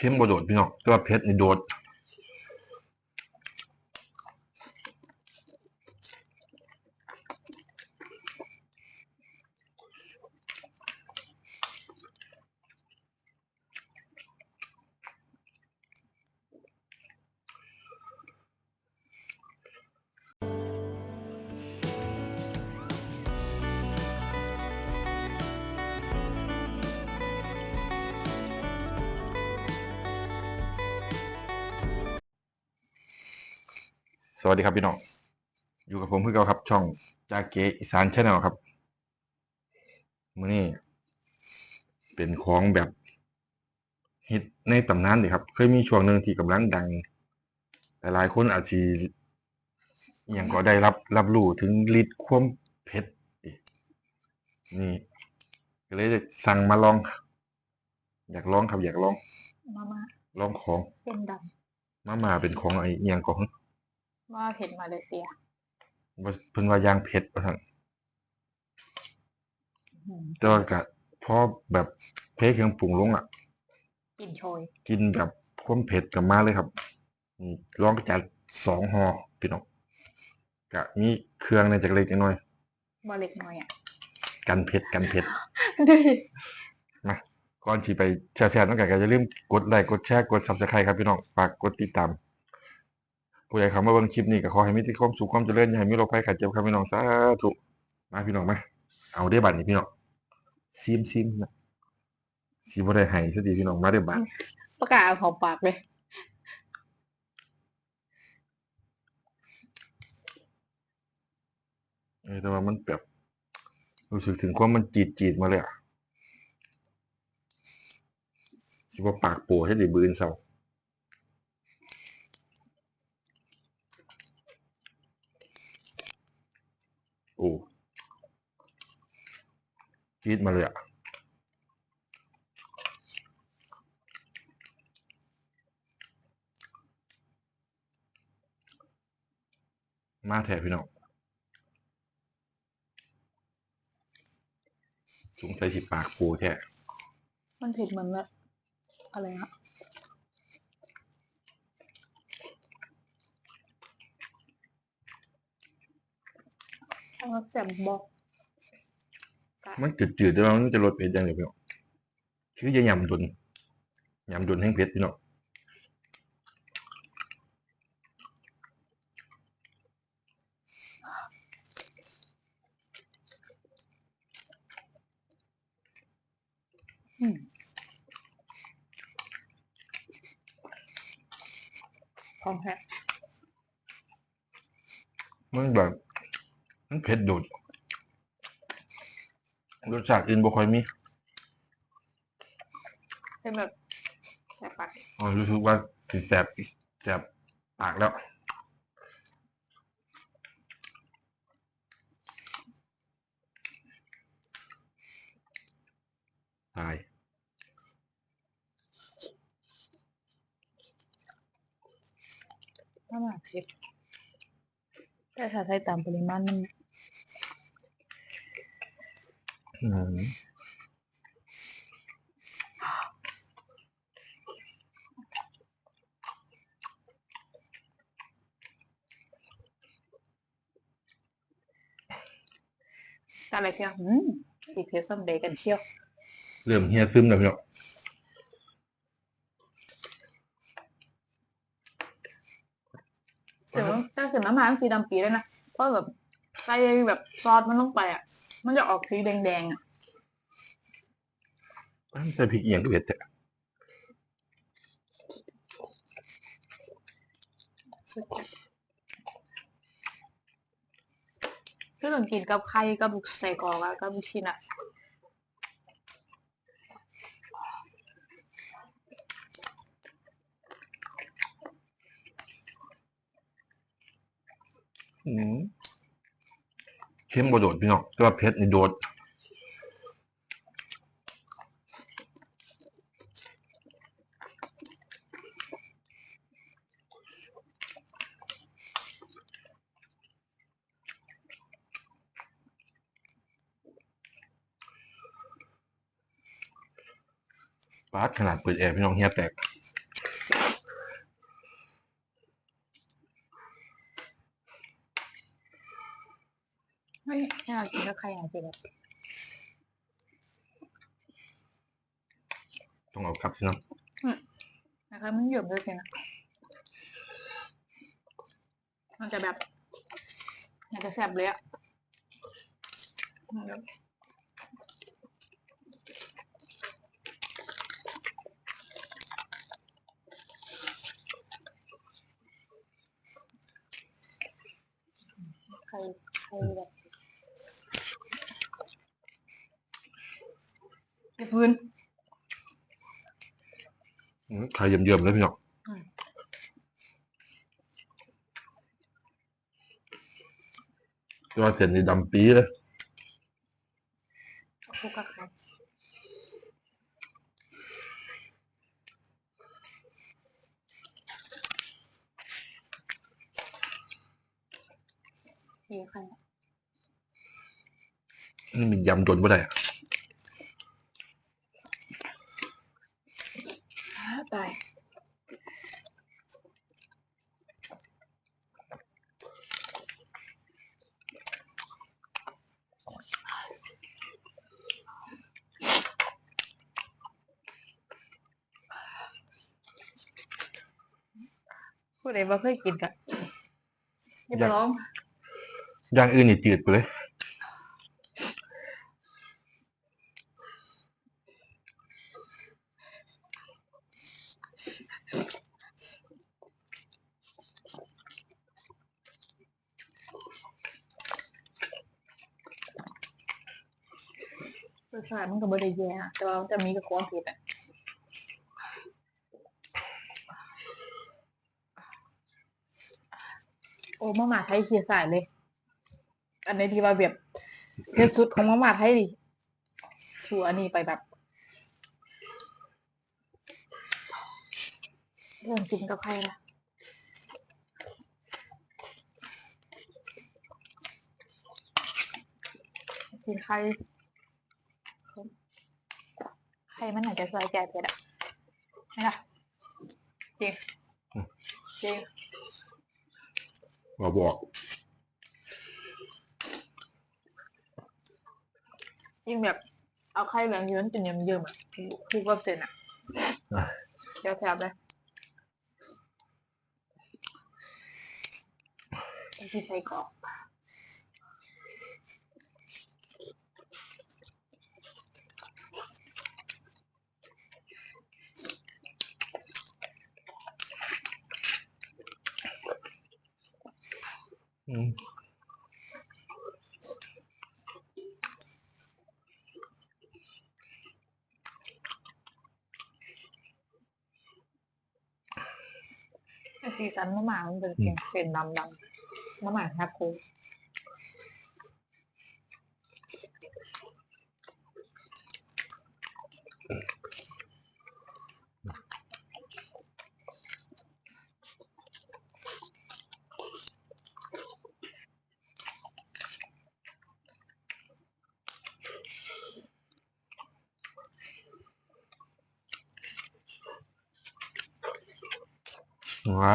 เข้มกระโดดพี่น้องแต่ว่าเผ็ดนี่โดด สวัสดีครับพี่น้อง อยู่กับผมเพื่อเก่าครับ ช่องจาเกอีสานชาแนลครับมื้อนี้เป็นของแบบฮิตในตำนานเลยครับ เคยมีช่วงหนึ่งที่กำลังดัง หลายๆคนอาจจะอหย่างก็ได้รับรับรู้ถึงฤทธิ์ความเผ็ดอีกนี่ก็เลยจะสั่งมาลอง อยากลองครับอยากลองมามาลองของเส้นดมามาเป็นของไอ้อหย่างของำ ว่าเผ็ดมาเลเซียว่าเพิ่นว่ายางเผ็ดว่าซั่นอืมแต่ว่าก็พอแบบเทเครื่องปรุงลงอะกลิ่นโชย กินแบบความเผ็ดกับมาเลยครับอืมลองจัดสองห่อพี่น้องกะมีเครื่องในจากเล็กน้อยบาเล็กน้อยอะ กันเผ็ดกันเผ็ดดิมาก่อนที่ไปแชร์ๆต้องกันก็อย่าลืมกดไลค์กดแชร์กด Subscribe ครับพี่น้องฝากกดติดตาม ผู้ใดเข้ามาเบิ่งคลิปนี้ก็ขอให้มีแต่ความสุขความเจริญอย่าให้มีโรคภัยไข้เจ็บครับพี่น้องสาธุมาพี่น้องมาเอาได้อบัดนี้พี่น้องซิมซิมนะสิบ่ได้ให้ซะดีพี่น้องมาได้อบัดประกาศเอาของปากเลยเออแต่ว่ามันแบบรู้สึกถึงความมันจีดจีดๆมาเลยอะสิว่าปากโปให้ได้บืนเศร้า โอ้จีดมาเลยอะมาแถพี่น้องสงสัยสิปากปูแท้มันเผ็ดเหมือนแบบอะไรนะ ถ้าว่าแจ่มบอกมันจืดๆแต่ว่ามันจะลดเผ็ดอย่างเดียวพี่น้องคือจะยำดุนยำดุนแห้งเผ็ดพี่น้องอืมของแท้มันแบบ มันเผ็ดโดดรสชาติอื่นบ่ค่อยมีเป็นแบบแสบปากอ๋อรู้สึกว่าสิแสบแสบปากแล้วตายถ้ามาเผ็ดแต่ถ้าใช้ตามปริมาณมัน อืมอะไรเชียวอืมอีกเพชรซัมเดย์กันเชียวเริ่มเฮียซึมแล้วพี่น้องเสียงแต่เสียงน้ำมันสีดำปีเลยนะเพราะแบบใส่แบบซอสมันลงไปอะ มันจะออกสีแดงๆอะมันใส่พริกเอียงก็เผ็ดแต่คือต้องกินกับไข่กับลูกใส่กรอกแล้วกับลูกชิ้นอะอืม เข้มบ่โดดพี่น้องแต่ว่าเผ็ดนี่โดดปาดขนาดเปิดแอร์พี่น้องเฮียแตก ไม่ให้เรากิ ใครอยากกินแบต้องเอากลับสินะนะคะมันหยื่มด้วยสินะมันจะแบบ มันจะแซ่บเลยอะใครใครแบบไอ้พื้น อืมไข่เยิ้มๆเลยพี่น้องอืมตัวเส้นนี่ดำปีเลยคลุกกับไข่ดีไข่นี่มันยำจนไม่ได้อะ ตายผู้ใดบ่เคยกินกะอย่าไปร้อง อย่างอื่นนี่จืดไปเลย ชาติมันก็บ่ได้แย่แต่ว่าจะมีกับความผ็ดอะโอ้มามาไทยเคียสายเลย อันในที่ว่าแบบเผ็ดสุดของมามาไทยดิสัวอันนี้ไปแบบเริ่มกินกับใครละกินไข่ไข่มันอาจจะซอยแก่เผ็ดอะไม่ล่ะจริงจริงมาบอกยิ่งแบบ เอาไข่เหลืองเยิ้มจนเยิ้มๆอะคลุกกับเส้นอะอะเดี๋ยวแถบเลยไปกินไส้กรอก แต่สีสันมะหมามันเป็นเสียงเส้นดำๆมะหมาทาโค ไว้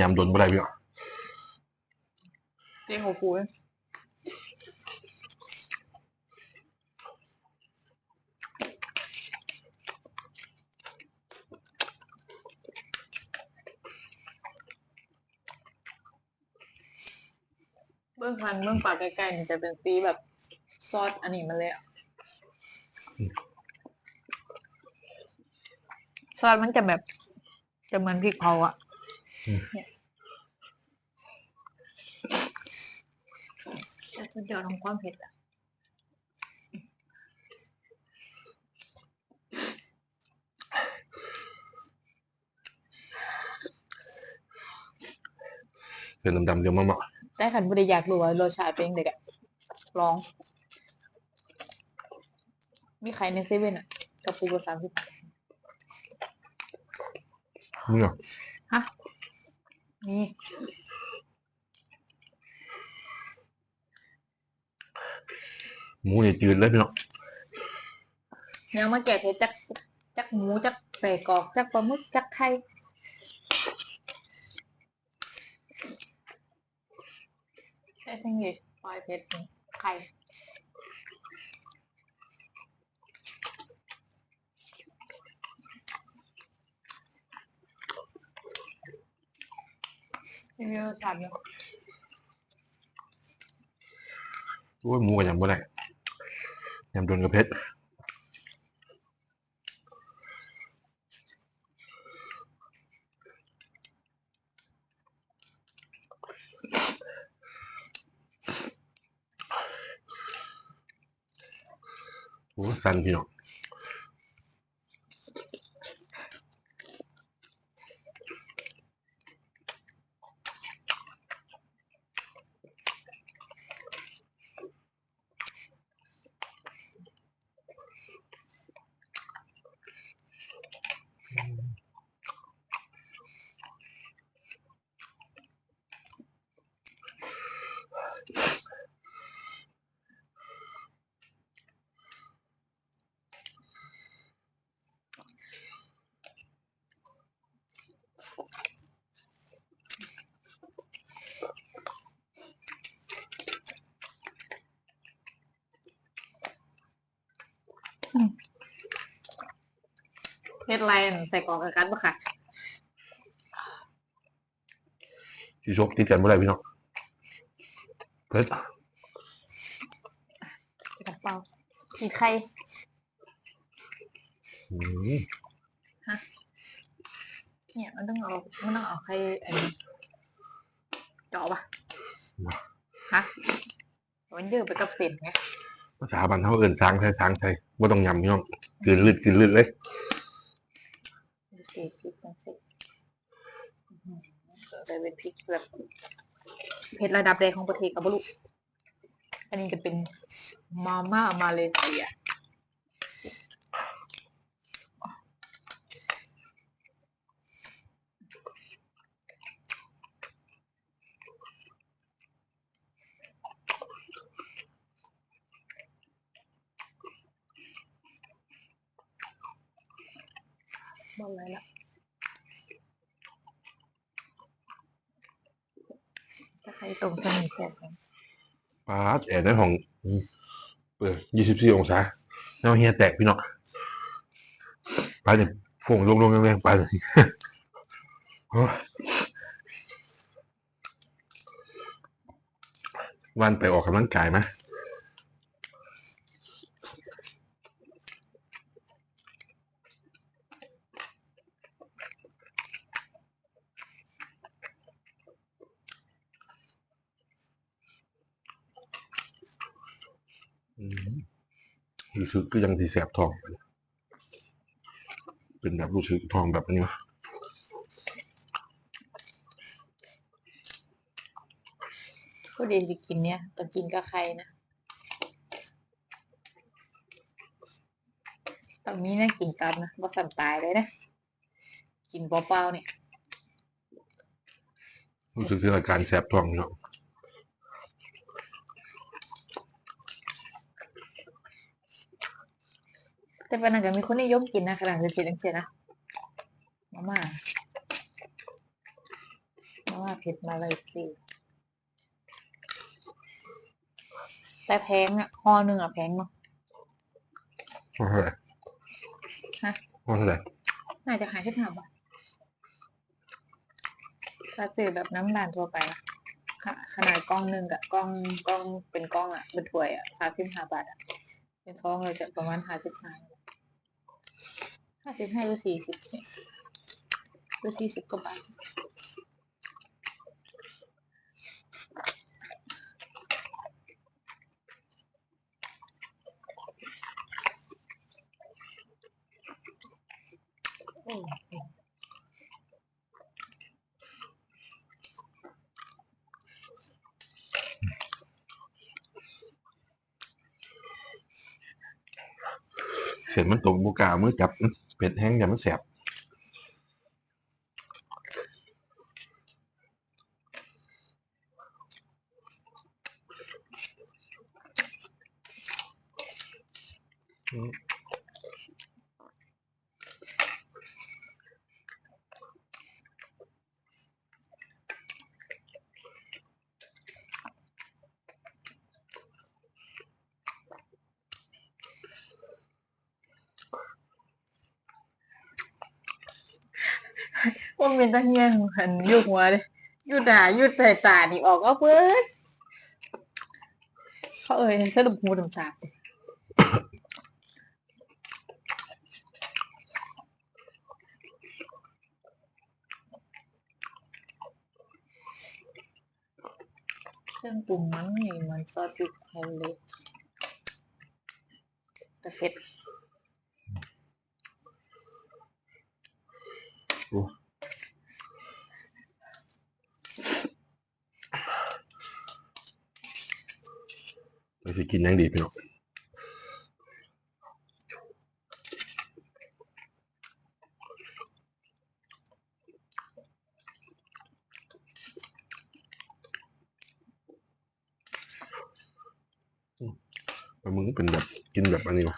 ยำจนไม่ได้พี่องเรียกหัวฟูเบื้องคันเบื้องปากใกล้ๆมันจะเป็นสีแบบซอสอันนี้มาเลยอะ ซอสมันจะแบบ จะเหมือนพริกเผาอะเนี่ยแต่สุดยอดของความเผ็ดอะเป็นดำๆเดี๋ยวมามาแต่ขันบุได้อยากรู้ว่ารสชาติเป็นยังไงอะลอง มีใครในเซเว่นอะกระปุกละสามสิบเมื่อฮะมีหมูนี่จืดเลยพี่น้องเนื้อมาแกะเพชรจักจักหมูจักใส่กรอกจักปลาหมึกจักไข่ใช่ทั้งยี่ปลอยเพชรนี่ไข่ มีรสชาติเนโอ้ยหมูก็ยังบ่ได้ยำโดนกระเพชรโอ้สันพี่น้อง เพชรไลน์ใส่กรอกกับกันปะค่ะที่ชกติดกันบ่ได้พี่น้องเพชรกระเป๋าสีไข่อืมเนี่ยมันต้องเอามันต้องเอาไข่อันนี้เจาะปะฮะมันเยอะไปกับเศษไงภาษาบ้านเขาเอิ่นสางใส่สางใส่บ่ต้องยำพี่น้องกลืนลืดกลืนลืดเลยดู สิพริกมันสิเลยเป็นพริกแบบเผ็ดระดับแรกของประเทศกับบลุอันนี้จะเป็นมาม่ามาเลเซียบอกเลยละถ้า ใครตรงสนิทแบบนี้ปาดแอร์ในห้องเปิดยี่สิบสี่องศาแล้วเฮียแตกพี่น้องไปเนี่ยฝงลงลงแรงๆไปเลยวันไปออกกำลังกายไหม อืม รู้สึกก็ยังที่แสบท้อง เป็นแบบรู้สึกท้องแบบนี้วะก็เดีจะกินเนี่ยต้องกินกับใครนะต้องมีนะกินกันนะว่าสันตายเลยนะ กินเปล่าๆเนี่ยรู้สึกถึงอาการแสบท้องเนาะ แต่ปานนันก็มีคนนิยมกินนะขนาดเป็นเผ็ดจังเสียนะมาม่ามาม่าเผ็ดมาเลยสิแต่แพงอะห่อหนึ่งอะแพงเนาะว่าเท่าไหร่ฮะว่าเท่าไหร่น่าจะขายที่ห้าบาทถ้าซื้อแบบน้ำร้านทั่วไปนะขะขนาดกล่องหนึ่งกับกล่องกล่องเป็นกล่องอะเป็นถ้วยอะสามสิบห้าบาทอะเป็นซองเลยจะประมาณห้าสิบห้า ห้าสิบห้าหรือสี่สิบหรือสี่สิบกว่าบาทโอ้เสร็จมันตรงบุกล้ามือจับ เผ็ดแห้งอย่ามันแสบ ว่าเป็นตะเฮียนหันยุหัวเลยยุดหาอยุดใส่ตานี่ออกก็เพิ่นเขาเอ่ยสรุปหูดำตาดิเครื่องปรุงมันนี่มันซอสพริกโฮเล็กแต่เผ็ด เราสิ กินยังดีพี่น้องมึงเป็นแบบกินแบบอันนี้วะ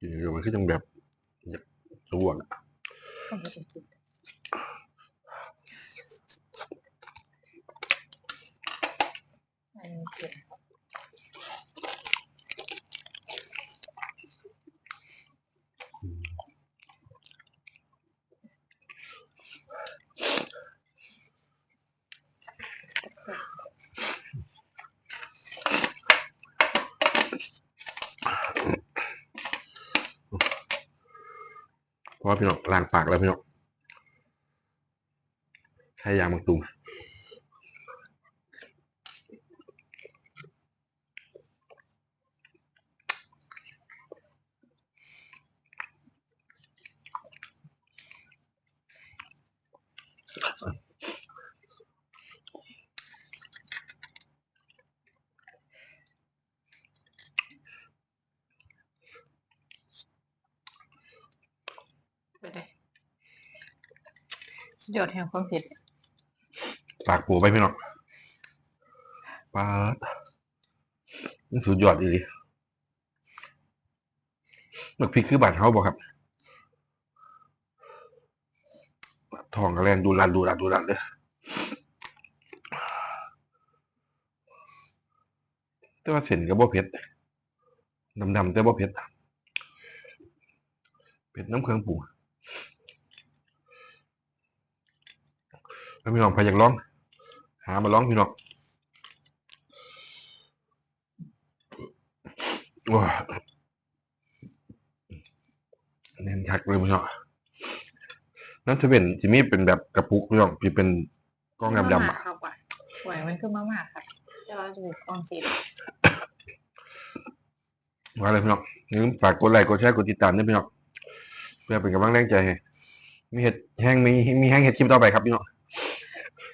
กินแบบมันคือจังแบบอยากรู้อะ ก็ไม่ได้กิน อันนี้เผ็ดเพราะว่าพี่น้องล้างปากแล้วพี่น้องใช้ยางมังตุม ยอดแห่งความเผ็ดปากปูไปพี่น้องปาดนี่สุดยอดอีหลีหมึกพริกคือบาดเฮาบ่ครับทองกระแลนดูรันดูรันดูรันเลยแต่ว่าเส้นก็บ่เผ็ดดำๆแต่บ่เผ็ดเผ็ดน้ำเครื่องปรุงแล้ว พี่น้องใครอยากลอง หามาลองพี่น้องว้าแน่นคักเลยพี่น้องนั่นจะเป็นที่มีเป็นแบบกระปุกพี่น้องที่เป็นกล้องดำๆอะครับว่ะหวยมันคือมาม่าครับแต่ว่าจะเป็นกล้องสีมาเลยพี่น้องอย่าลืมฝากกดไลค์กดแชร์กดติดตามด้วยพี่น้องเพื่อเป็นกำลังแรงใจให้มีเห็ดแห้งมีมีแห้งเห็ดคลิปต่อไปครับพี่น้อง